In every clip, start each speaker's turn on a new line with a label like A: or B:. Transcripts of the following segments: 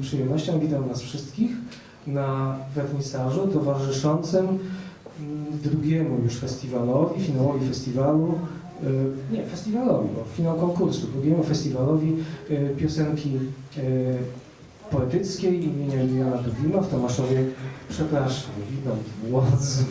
A: przyjemnością witam nas wszystkich na wernisażu towarzyszącym mm, drugiemu już festiwalowi, finałowi festiwalu, y, nie, festiwalowi, bo finał konkursu, drugiemu festiwalowi y, piosenki y, poetyckiej imienia Juliana Tuwima w Tomaszowie. Przepraszam, witam w Łodzy.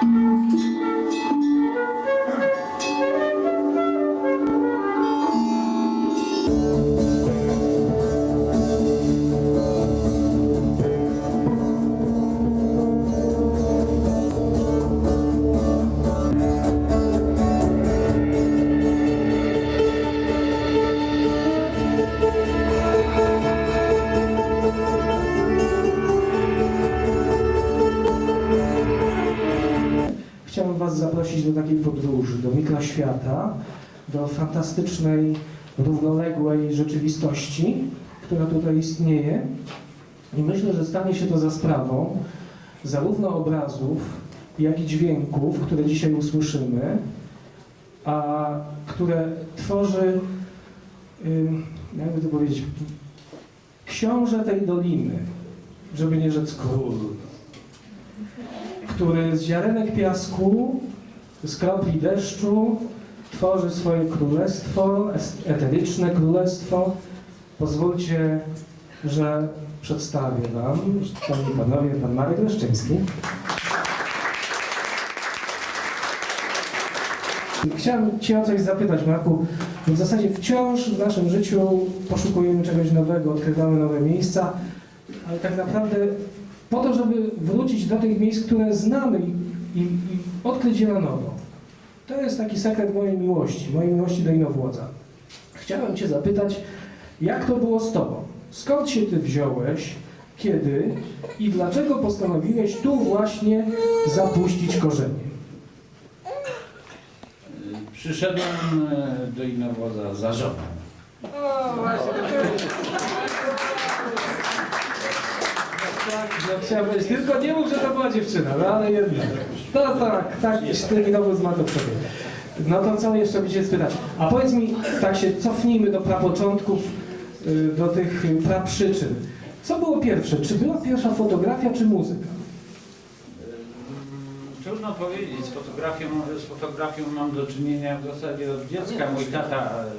A: Thank you. Mikroświata, do fantastycznej, równoległej rzeczywistości, która tutaj istnieje. I myślę, że stanie się to za sprawą zarówno obrazów, jak i dźwięków, które dzisiaj usłyszymy, a które tworzy, ym, jakby to powiedzieć, książę tej doliny, żeby nie rzec król który z ziarenek piasku, z kropli deszczu tworzy swoje królestwo, es- eteryczne królestwo. Pozwólcie, że przedstawię Wam, Panie i Panowie, Pan Marek Leszczyński. Chciałem Cię o coś zapytać, Marku. W zasadzie wciąż w naszym życiu poszukujemy czegoś nowego, odkrywamy nowe miejsca, ale tak naprawdę po to, żeby wrócić do tych miejsc, które znamy i, i odkryć je na nowo. To jest taki sekret mojej miłości, mojej miłości do Inowłodza. Chciałem Cię zapytać, jak to było z Tobą? Skąd się Ty wziąłeś, kiedy i dlaczego postanowiłeś tu właśnie zapuścić korzenie?
B: Przyszedłem e, do Innowoza za żoną.
A: No, chciałem powiedzieć, tylko nie mów, że to była dziewczyna, no ale jednak. To tak, tak, ten Inowłódz ma to w sobie. No to co jeszcze by Cię spytać? A powiedz mi, tak się cofnijmy do prapoczątków, y, do tych y, praprzyczyn. Co było pierwsze? Czy była pierwsza fotografia, czy muzyka?
B: Trudno powiedzieć, z fotografią, z fotografią mam do czynienia w zasadzie od dziecka. Mój tata e,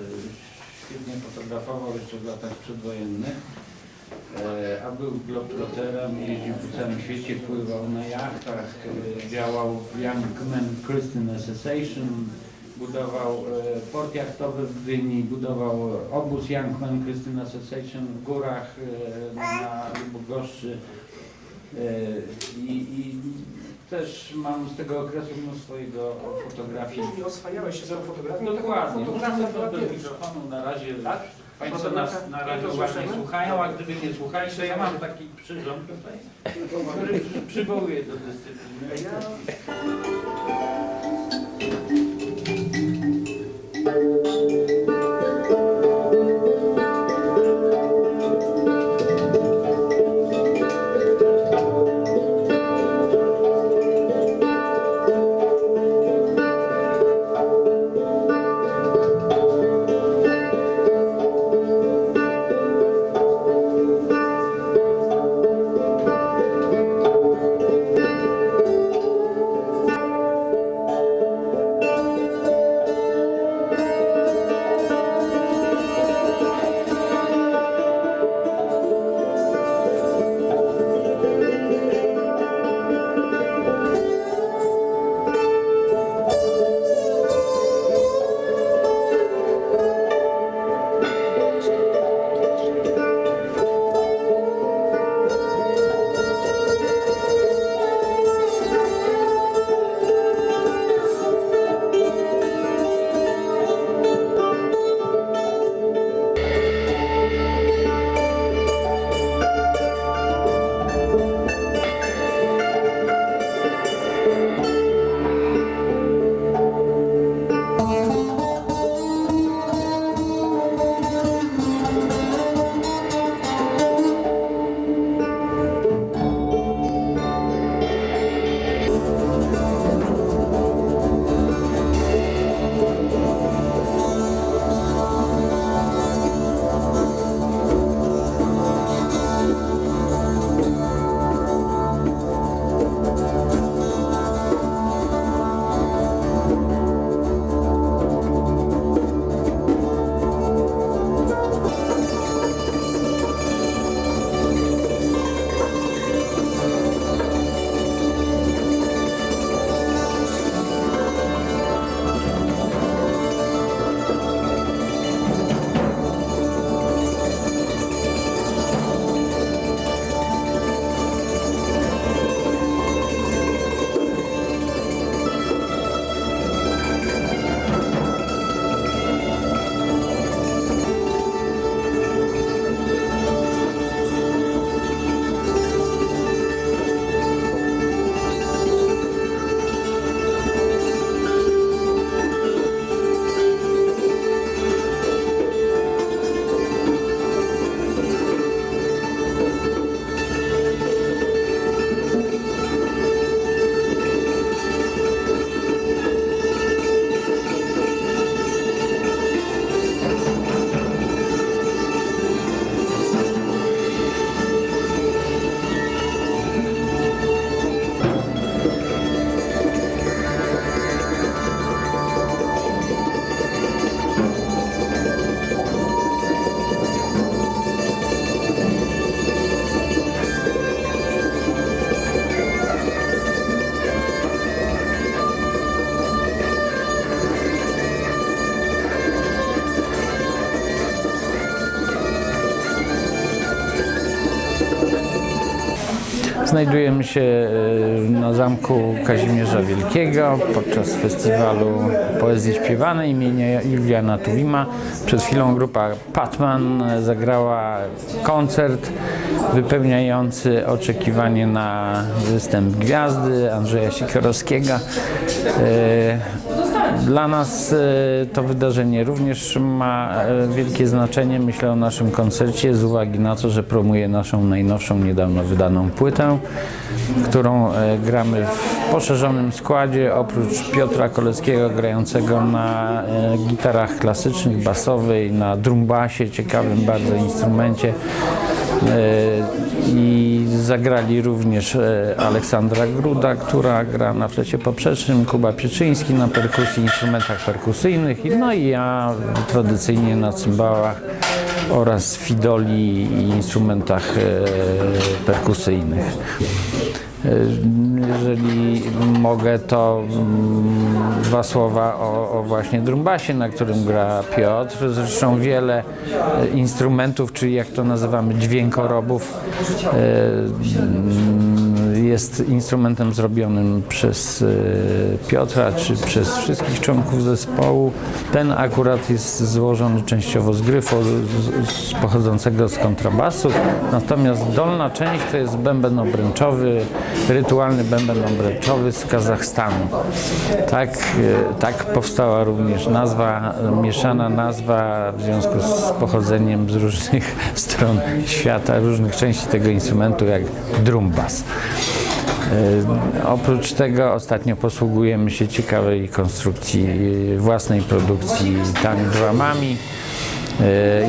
B: świetnie fotografował jeszcze w latach przedwojennych, a był globtroterem, jeździł po całym świecie, pływał na jachtach, e, działał w Young Men Christian Association, budował e, port jachtowy w Gdyni, budował obóz Young Men Christian Association w górach e, na Bydgoszczy. E, I, i też mam z tego okresu mnóstwo jego fotografii.
A: Czyli oswajałeś się z fotografią?
B: Dokładnie.
A: Fotografia była
B: do mikrofonu na razie
A: Tak?
B: Państwo nas na razie
A: słyszymy?
B: słuchają, a gdyby nie słuchali, to ja mam taki przyrząd tutaj, który przy- przywołuje do dyscypliny. Znajdujemy się e, na zamku Kazimierza Wielkiego podczas festiwalu poezji śpiewanej imienia Juliana Tuwima. Przed chwilą grupa Patman e, zagrała koncert wypełniający oczekiwanie na występ gwiazdy Andrzeja Sikorowskiego. Dla nas e, to wydarzenie również ma e, wielkie znaczenie, myślę o naszym koncercie z uwagi na to, że promuje naszą najnowszą, niedawno wydaną płytę, którą e, gramy w poszerzonym składzie, oprócz Piotra Koleckiego grającego na gitarach klasycznych, basowej, na drumbasie, ciekawym bardzo instrumencie. E, I zagrali również e, Aleksandra Gruda, która gra na flecie poprzecznym, Kuba Pieczyński na perkusji, instrumentach perkusyjnych, no i ja tradycyjnie na cymbałach oraz fidoli i instrumentach e, perkusyjnych. Jeżeli mogę, to mm, dwa słowa o, o właśnie drumbasie, na którym gra Piotr. Zresztą wiele e, instrumentów, czyli jak to nazywamy dźwiękorobów, e, jest instrumentem zrobionym przez e, Piotra czy przez wszystkich członków zespołu. Ten akurat jest złożony częściowo z gryfu z, z, pochodzącego z kontrabasu, natomiast dolna część to jest bęben obręczowy, rytualny bęben obręczowy z Kazachstanu. Tak, e, tak powstała również nazwa, mieszana nazwa w związku z pochodzeniem z różnych stron świata, różnych części tego instrumentu, jak drumbas. E, Oprócz tego ostatnio posługujemy się ciekawej konstrukcji własnej produkcji tank dramami,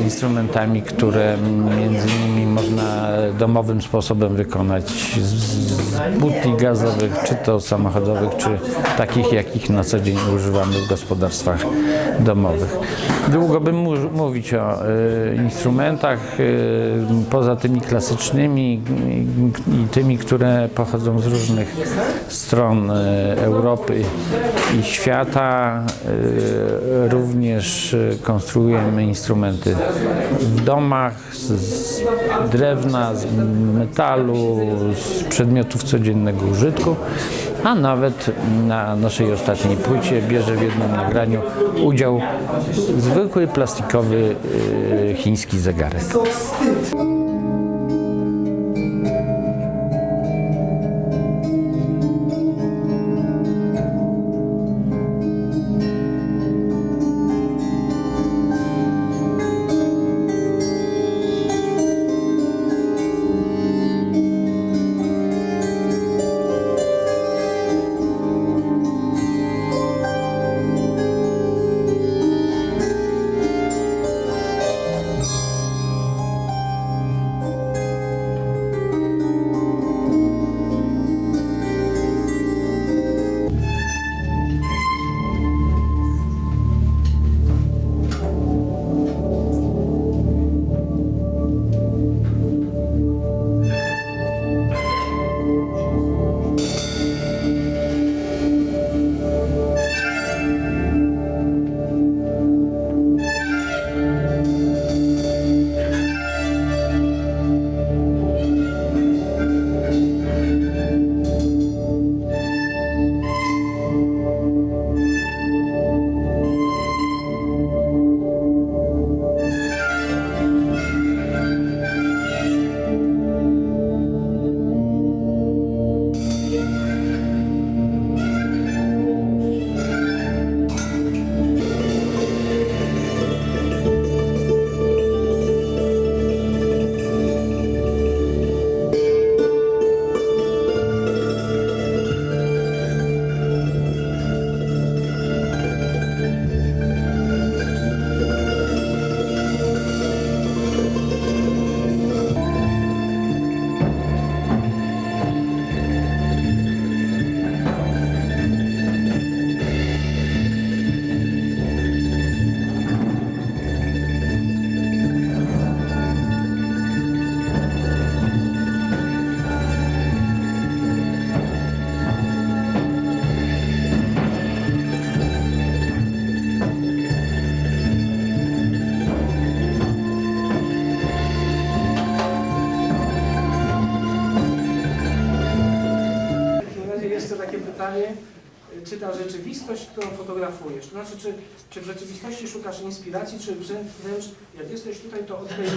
B: instrumentami, które między innymi można domowym sposobem wykonać z butli gazowych, czy to samochodowych, czy takich, jakich na co dzień używamy w gospodarstwach domowych. Długo bym mówić o e, instrumentach, e, poza tymi klasycznymi i, tymi, które pochodzą z różnych stron e, Europy i świata. E, również e, konstruujemy instrumenty w domach z, drewna, z metalu, z przedmiotów codziennego użytku, a nawet na naszej ostatniej płycie bierze w jednym nagraniu udział zwykły plastikowy e, chiński zegarek.
A: Pytanie, czy ta rzeczywistość, którą fotografujesz, to znaczy, czy, czy w rzeczywistości szukasz inspiracji, czy wręcz, jak jesteś tutaj, to od tej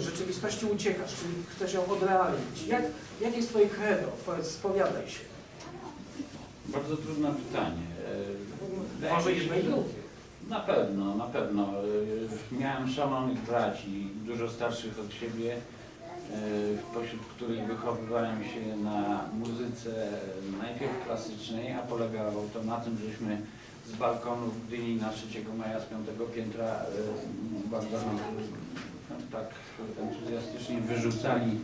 A: rzeczywistości uciekasz, czyli chcesz ją odrealnić. Jak, jak jest Twoje credo? Powiedz, spowiadaj się.
B: Bardzo trudne pytanie. E, wydaje
A: Może jedno i drugie.
B: Na pewno, na pewno. E, Miałem szalonych braci, dużo starszych od siebie, e, pośród których wychowywałem się na muzyce najpierw klasycznej, a polegało to na tym, żeśmy z balkonu w Gdyni na 3 maja z piątego piętra e, bardzo e, tak entuzjastycznie wyrzucali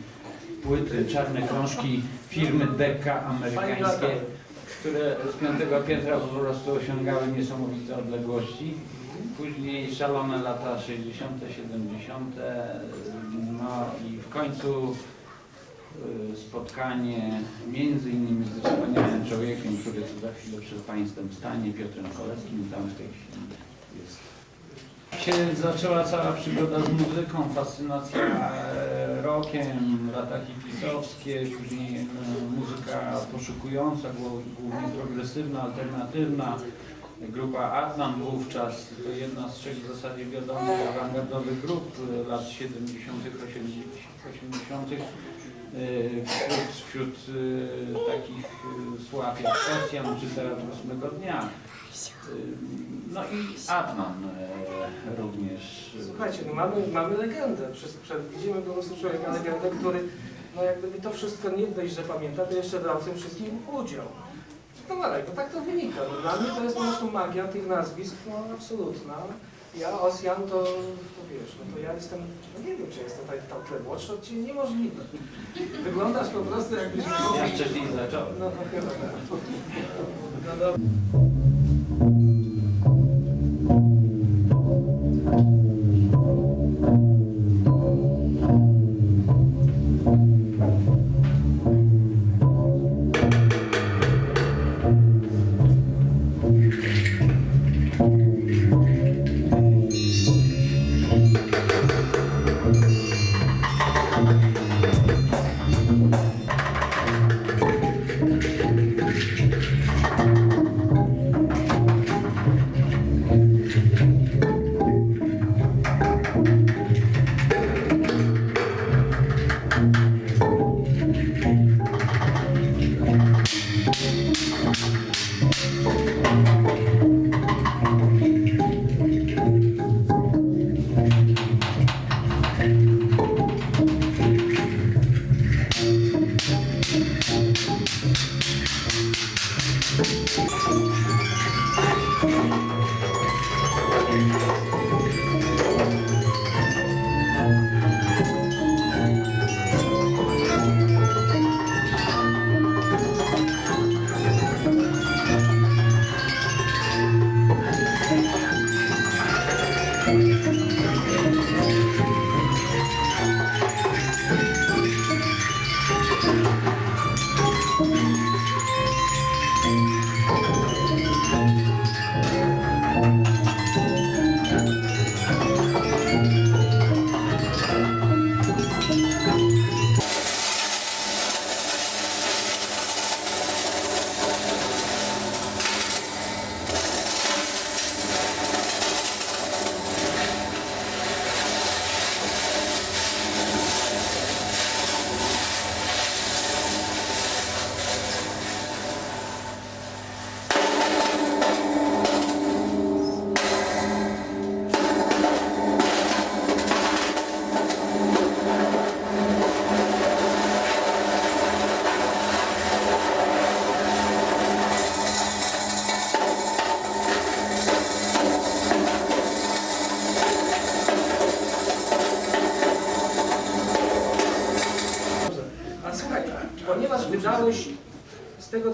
B: płyty, czarne krążki firmy Decca amerykańskie które z piątego piętra po prostu osiągały niesamowite odległości. Później szalone lata 60., 70., no i w końcu y, spotkanie między innymi ze wspaniałym człowiekiem, który tu za chwilę przed Państwem stanie, Piotrem Koleckim, tam w tej chwili jest. Się zaczęła cała przygoda z muzyką, fascynacja e, rockiem, lata hipisowskie, później e, muzyka poszukująca, głó- głównie progresywna, alternatywna. Grupa Adnan wówczas to jedna z trzech w zasadzie wiadomych awangardowych grup lat 70., 80., e, wśród, wśród e, takich e, sław jak Ocean czy Teatr Ósmego Dnia. E, No i Adnan również.
A: Słuchajcie, no mamy, mamy legendę. Widzimy po prostu człowieka legendę, który no jak gdyby to wszystko nie dość, że pamięta, to jeszcze brał w tym wszystkim udział. Doskonale, no tak to wynika. No, dla mnie to jest po prostu magia tych nazwisk, no absolutna. Ja, Osjan, to, to wiesz, no to ja jestem, no nie wiem, czy jestem tak, tak młodszy od Ciebie, niemożliwe. Wyglądasz po prostu jakbyś...
B: Ja wcześniej zacząłem.
A: No, no chyba tak. No dobra.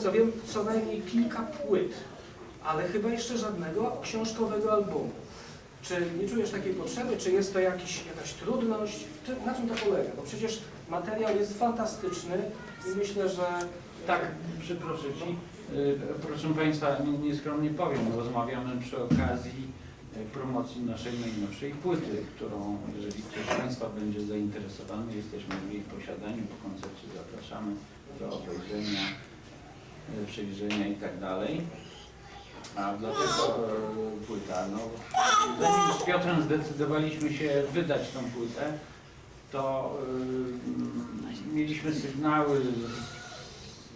A: Co wiem, co najmniej kilka płyt, ale chyba jeszcze żadnego książkowego albumu. Czy nie czujesz takiej potrzeby, czy jest to jakiś, jakaś trudność? Czy, na czym to polega? Bo przecież materiał jest fantastyczny i myślę, że
B: Tak, przyproszę Ci. Y, Proszę Państwa, nie- nieskromnie powiem, rozmawiamy przy okazji y, promocji naszej najnowszej płyty, którą, jeżeli ktoś z Państwa będzie zainteresowany, jesteśmy w jej posiadaniu, po koncercie zapraszamy do obejrzenia. E, przejrzenia i tak dalej. A dlaczego e, płyta? No, zanim z Piotrem zdecydowaliśmy się wydać tą płytę, to y, mieliśmy sygnały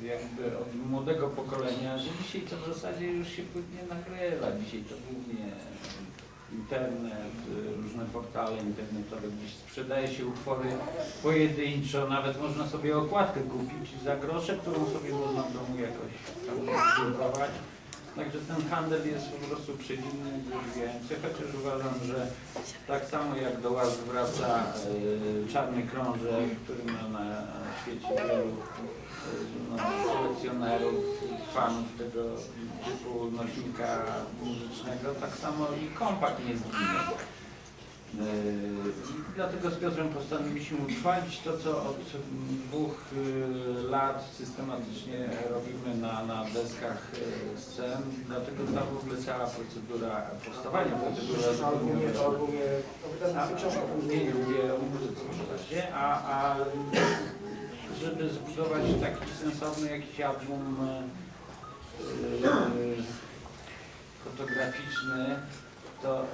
B: jakby od młodego pokolenia, że dzisiaj to w zasadzie już się płyt nie nagrywa. Dzisiaj to głównie internet, y, różne portale internetowe, gdzieś sprzedaje się utwory pojedynczo, nawet można sobie okładkę kupić za grosze, którą sobie można w domu jakoś tam. Także ten handel jest po prostu przedziwny i rozwijający, chociaż uważam, że tak samo jak do łask wraca y, czarny krążek, który ma na świecie wielu y, no, kolekcjonerów, fanów tego typu nośnika muzycznego, tak samo i kompakt nie zginie. Yy, I dlatego z Piotrem postanowiliśmy utrwalić to, co od dwóch yy, lat systematycznie robimy na, na deskach yy, scen. Dlatego ta w ogóle cała procedura powstawania
A: książka
B: nie, nie mówię o muzyce a, a żeby zbudować taki sensowny jakiś album yy, fotograficzny, to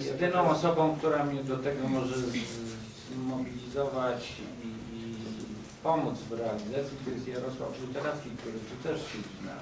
B: jedyną osobą, która mnie do tego może zmobilizować i, i pomóc w realizacji, to jest Jarosław Luteracki, który tu też siedzi na,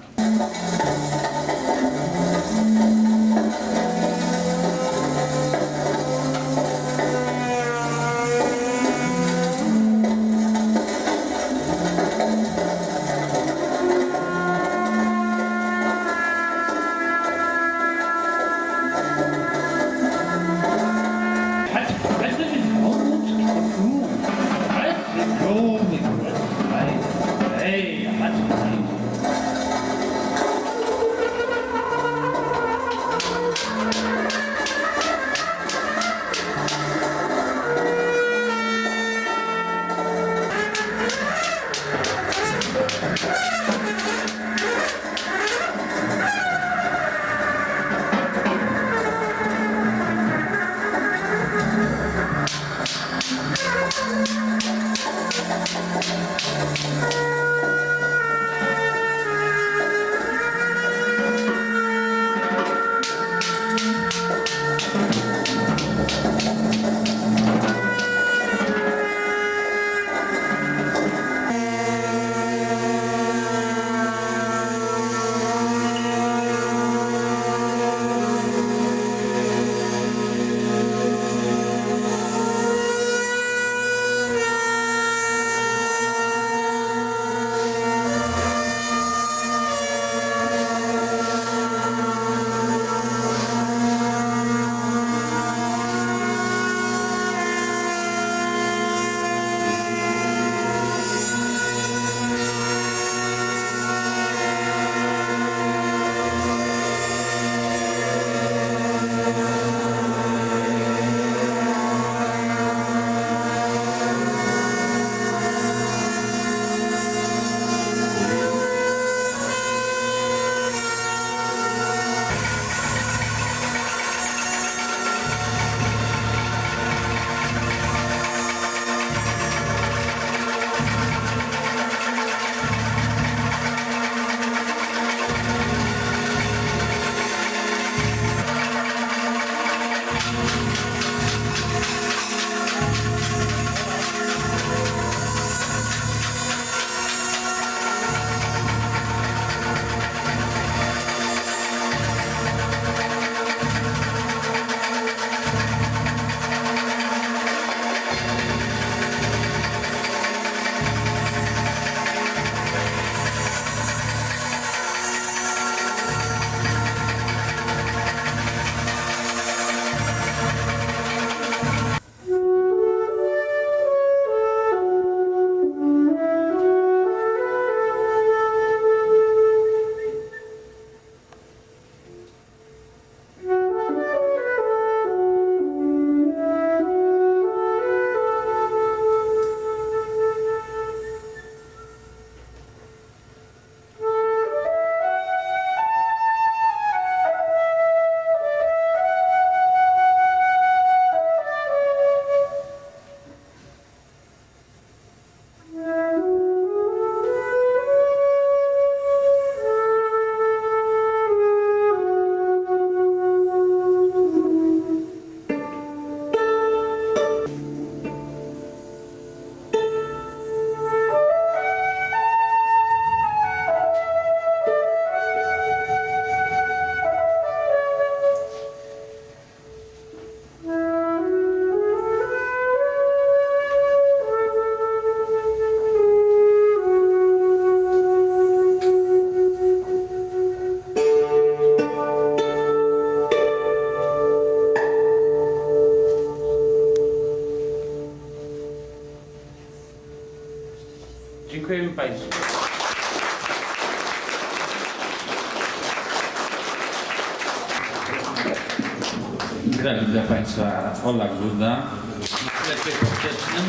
B: Ola Gruda, w sklepie powszechnym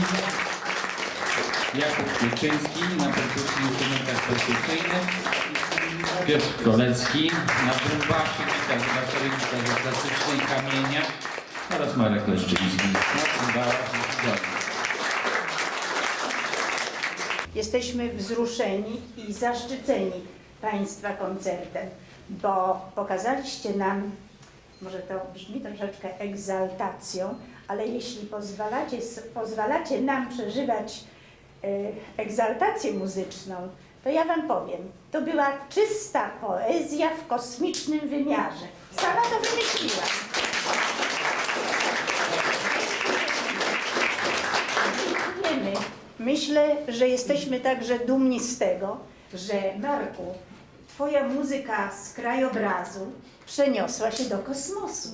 B: Jakub Pieczyński na perkusji instrumentach perkusyjnych, Piotr Kolecki na trąbach, gitarze basowej, gitarze klasycznej, kamienia oraz Marek Leszczyński na cymbałach.
C: Jesteśmy wzruszeni i zaszczyceni Państwa koncertem, bo pokazaliście nam, może to brzmi troszeczkę egzaltacją, ale jeśli pozwalacie, pozwalacie nam przeżywać e, egzaltację muzyczną, to ja Wam powiem, to była czysta poezja w kosmicznym wymiarze. Sama to wymyśliłam. Dziękujemy. Myślę, że jesteśmy także dumni z tego, że Marku, Twoja muzyka z krajobrazu przeniosła się do kosmosu.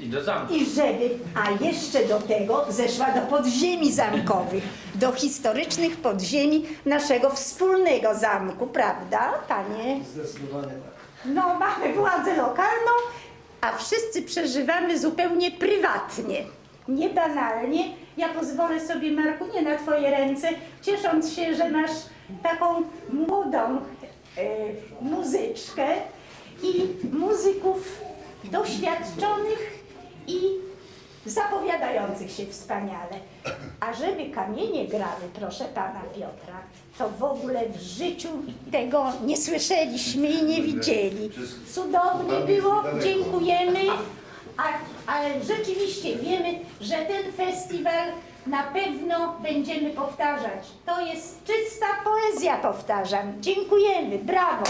B: I do zamku.
C: I żeby, a jeszcze do tego zeszła do podziemi zamkowych, do historycznych podziemi naszego wspólnego zamku, prawda, panie?
A: Zdecydowanie tak.
C: No, mamy władzę lokalną, a wszyscy przeżywamy zupełnie prywatnie, niebanalnie. Ja pozwolę sobie, Marku, nie na Twoje ręce, ciesząc się, że masz taką młodą muzyczkę i muzyków doświadczonych i zapowiadających się wspaniale. A żeby kamienie grały, proszę pana Piotra, to w ogóle w życiu tego nie słyszeliśmy i nie widzieli. Cudownie było, dziękujemy, a, ale rzeczywiście wiemy, że ten festiwal na pewno będziemy powtarzać. To jest czysta poezja, powtarzam. Dziękujemy, brawo.